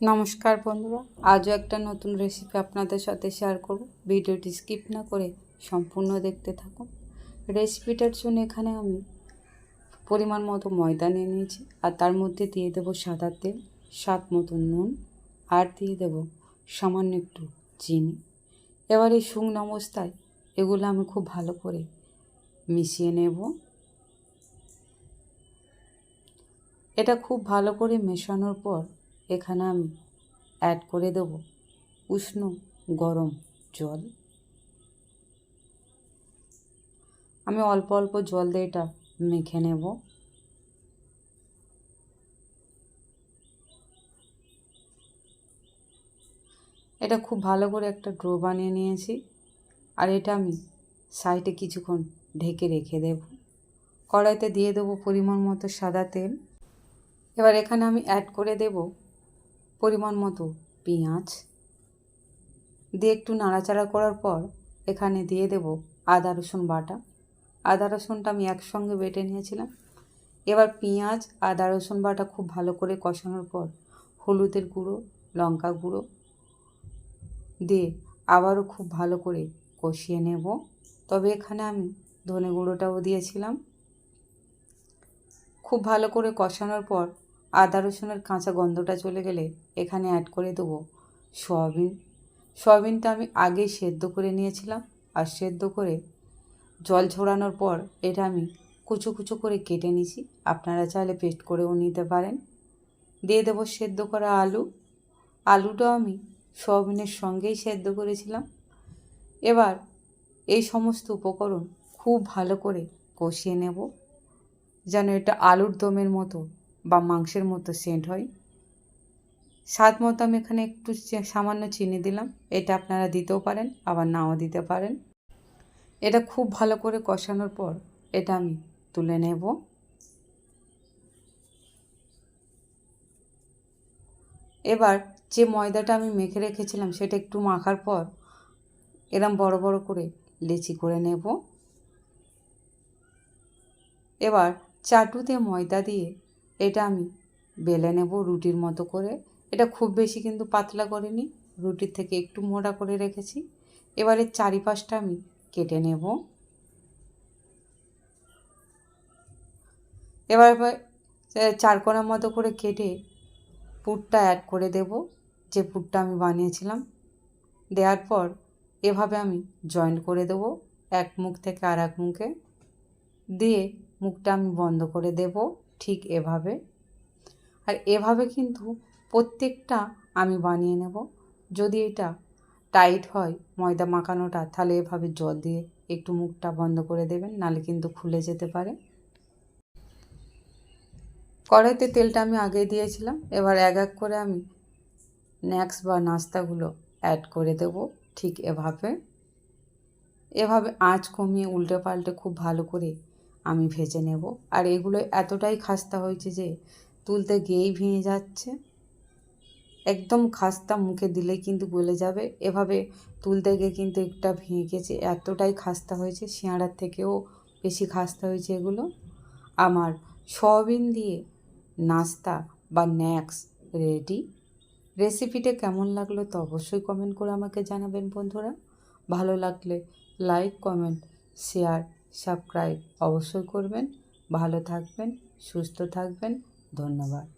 নমস্কার বন্ধুরা, আজও একটা নতুন রেসিপি আপনাদের সাথে শেয়ার করব। ভিডিওটি স্কিপ না করে সম্পূর্ণ দেখতে থাকুন। রেসিপিটার জন্য এখানে আমি পরিমাণ মতো ময়দা নিয়ে নিয়েছি আর তার মধ্যে দিয়ে দেবো সাদা তেল, স্বাদ মতো নুন আর দিয়ে দেব সামান্য একটু চিনি। এবার এই শুকনো অবস্থায় এগুলো আমি খুব ভালো করে মিশিয়ে নেব। এটা খুব ভালো করে মেশানোর পর এখানে আমি অ্যাড করে দেব উষ্ণ গরম জল। আমি অল্প অল্প জল দিয়ে এটা মেখে নেব। এটা খুব ভালো করে একটা ড্রো বানিয়ে নিয়েছি আর এটা আমি সাইডে কিছুক্ষণ ঢেকে রেখে দেব। কড়াইতে দিয়ে দেবো পরিমাণ মতো সাদা তেল। এবার এখানে আমি অ্যাড করে দেব পরিমাণ মতো পেঁয়াজ। দিয়ে একটু নাড়াচাড়া করার পর এখানে দিয়ে দেব আদা, রসুন বাটা। আদা, রসুনটা আমি একসঙ্গে বেটে নিয়েছিলাম। এবার পেঁয়াজ, আদা, রসুন বাটা খুব ভালো করে কষানোর পর হলুদের গুঁড়ো, লঙ্কা গুঁড়ো দিয়ে আবারও খুব ভালো করে কষিয়ে নেব। তবে এখানে আমি ধনে গুঁড়োটাও দিয়েছিলাম। খুব ভালো করে কষানোর পর আদা রসুনের কাঁচা গন্ধটা চলে গেলে এখানে অ্যাড করে দেবো সয়াবিন। সয়াবিনটা আমি আগেই সেদ্ধ করে নিয়েছিলাম আর সেদ্ধ করে জল ঝরানোর পর এটা আমি কুচো কুচো করে কেটে নিছি আপনারা চাইলে পেস্ট করেও নিতে পারেন। দিয়ে দেবো সেদ্ধ করা আলু। আলুটাও আমি সয়াবিনের সঙ্গেই সেদ্ধ করেছিলাম। এবার এই সমস্ত উপকরণ খুব ভালো করে কষিয়ে নেব, যেন এটা আলুর দমের মতো বা মাংসের মতো সেন্ট হয়। স্বাদ মতো আমি এখানে একটু সামান্য চিনি দিলাম। এটা আপনারা দিতেও পারেন, আবার নাও দিতে পারেন। এটা খুব ভালো করে কষানোর পর এটা আমি তুলে নেব। এবার যে ময়দাটা আমি মেখে রেখেছিলাম সেটা একটু মাখার পর এরম বড় বড় করে লেচি করে নেব। এবার চাটুতে ময়দা দিয়ে এটা আমি বেলে নেব রুটির মতো করে। এটা খুব বেশি কিন্তু পাতলা করিনি, রুটির থেকে একটু মোটা করে রেখেছি। এবারে চারিপাশটা আমি কেটে নেব। এবার চারকোনার মতো করে কেটে পুরটা অ্যাড করে দেব, যে পুরটা আমি বানিয়েছিলাম। দেওয়ার পর এভাবে আমি জয়েন্ট করে দেব, এক মুখ থেকে আর এক মুখে। দিয়ে মুখটা আমি বন্ধ করে দেব। ঠিক এভাবে। আর এভাবে কিন্তু প্রত্যেকটা আমি বানিয়ে নেব। যদি এটা টাইট হয় ময়দা মাখানোটা, তাহলে এভাবে জল দিয়ে একটু মুখটা বন্ধ করে দেবেন নালে কিন্তু খুলে যেতে পারে। কড়াইতে তেলটা আমি আগে দিয়েছিলাম, এবার এক এক করে আমি স্ন্যাক্স বা নাস্তাগুলো অ্যাড করে দেব ঠিক এভাবে। এভাবে আঁচ কমিয়ে উল্টে পাল্টে খুব ভালো করে আমি ভেজে নেব। আর এগুলো এতটাই খাস্তা হয়েছে যে তুলতে গিয়েই ভেঙে যাচ্ছে। একদম খাস্তা মুখে দিলে কিন্তু গলে যাবে। এভাবে তুলতে গিয়ে কিন্তু একটা ভেঙে গেছে এতটাই খাস্তা হয়েছে শিয়াড়ার থেকেও বেশি খাস্তা হয়েছে এগুলো। আমার সয়াবিন দিয়ে নাস্তা বা স্ন্যাক্স রেডি। রেসিপিটা কেমন লাগল তো অবশ্যই কমেন্ট করে আমাকে জানাবেন বন্ধুরা। ভালো লাগলে লাইক, কমেন্ট, শেয়ার সাবস্ক্রাইব অবশ্যই করবেন। ভালো থাকবেন সুস্থ থাকবেন। ধন্যবাদ।